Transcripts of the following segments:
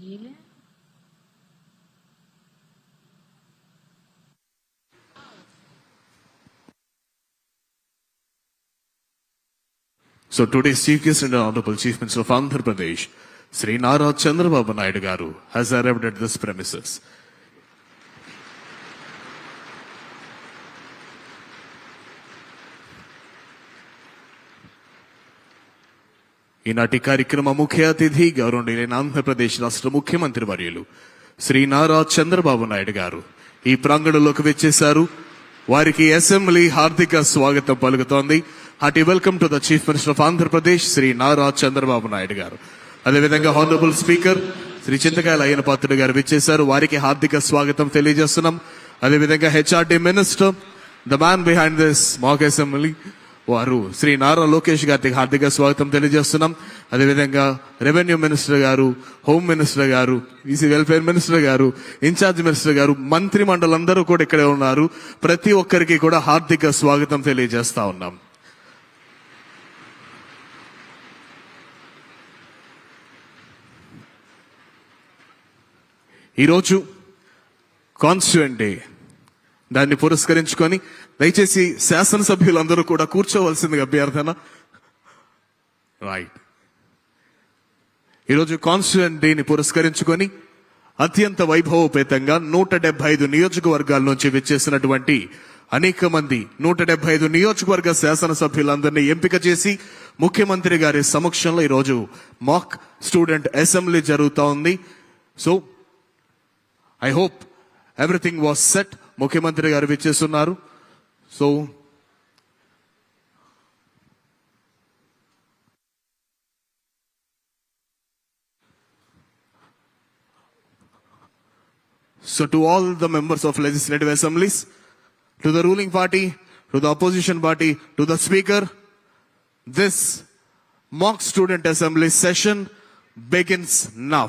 Gile? So today's Chief Guest and Honorable Chief Minister of Andhra Pradesh, Sri Nara Chandrababu Naidu Garu, has arrived at this premises. ఈనాటి కార్యక్రమ ముఖ్య అతిథి గౌరవనీయులైన ఆంధ్రప్రదేశ్ రాష్ట్ర ముఖ్యమంత్రి వర్యులు శ్రీ నారా చంద్రబాబు నాయుడు గారు. ఈ ప్రాంగణంలోకి వచ్చేశారు. వారికి అసెంబ్లీ హార్దిక స్వాగతం పలుకుతోంది. Hearty welcome to the chief minister of Andhra Pradesh Shri Nara Chandrababu Naidu garu. అదేవిధంగా హానరబుల్ స్పీకర్ శ్రీ చింతకాయల అయ్యన పాత్రుడు గారు విచ్చేశారు. వారికి హార్దిక స్వాగతం తెలియజేస్తున్నాం. అదేవిధంగా HRD minister the man behind this mock assembly వారు శ్రీ నారా లోకేష్ గారికి హార్దిక స్వాగతం తెలియజేస్తున్నాం. అదేవిధంగా revenue minister garu home minister garu EC welfare minister garu incharge minister garu మంత్రి మండలందరూ కూడా ఇక్కడే ఉన్నారు. ప్రతి ఒక్కరికి కూడా హార్దిక స్వాగతం తెలియజేస్తా ఉన్నాం. ఈరోజు కాన్స్టిట్యూంట్ డే. దాన్ని పురస్కరించుకొని దయచేసి శాసనసభ్యులందరూ కూడా కూర్చోవలసింది అభ్యర్థన. రైట్ ఈరోజు కాన్స్టిట్యూంట్ డేని పురస్కరించుకొని అత్యంత వైభవపేతంగా నూట డెబ్బై ఐదు నియోజకవర్గాల నుంచి విచ్చేసినటువంటి అనేక మంది నూట డెబ్బై ఐదు నియోజకవర్గ శాసనసభ్యులందరినీ ఎంపిక చేసి ముఖ్యమంత్రి గారి సమక్షంలో ఈరోజు మాక్ స్టూడెంట్ అసెంబ్లీ జరుగుతూ ఉంది so I hope everything was set ముఖ్యమంత్రి garu విచ్చేస్తున్నారు so So to all the members of legislative assemblies, to the ruling party, to the opposition party, to the speaker, this mock student assembly session begins now.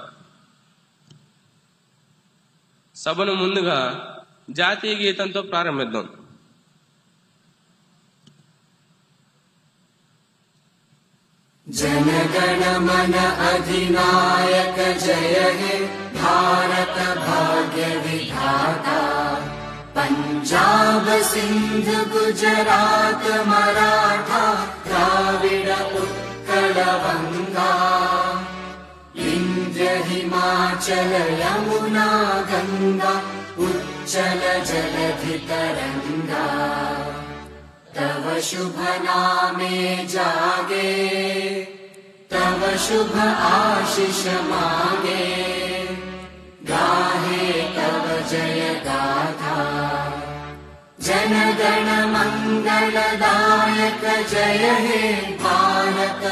సభను ముందుగా జాతీయ గీతంతో ప్రారంభిద్దాం जनगण मन अधिनायक जय हे भारत भाग्य विधाता पञ्जाब सिन्ध गुजरात मराठा द्राविड उत्कल वङ्गा इन्द्र हिमाचल यमुना गङ्गा उच्चल जलधि तरङ्गा तव शुभ नामे जागे तव शुभ आशिष मागे। गाहे तव जय गाथा जनगण मङ्गलदायक जय हे भारत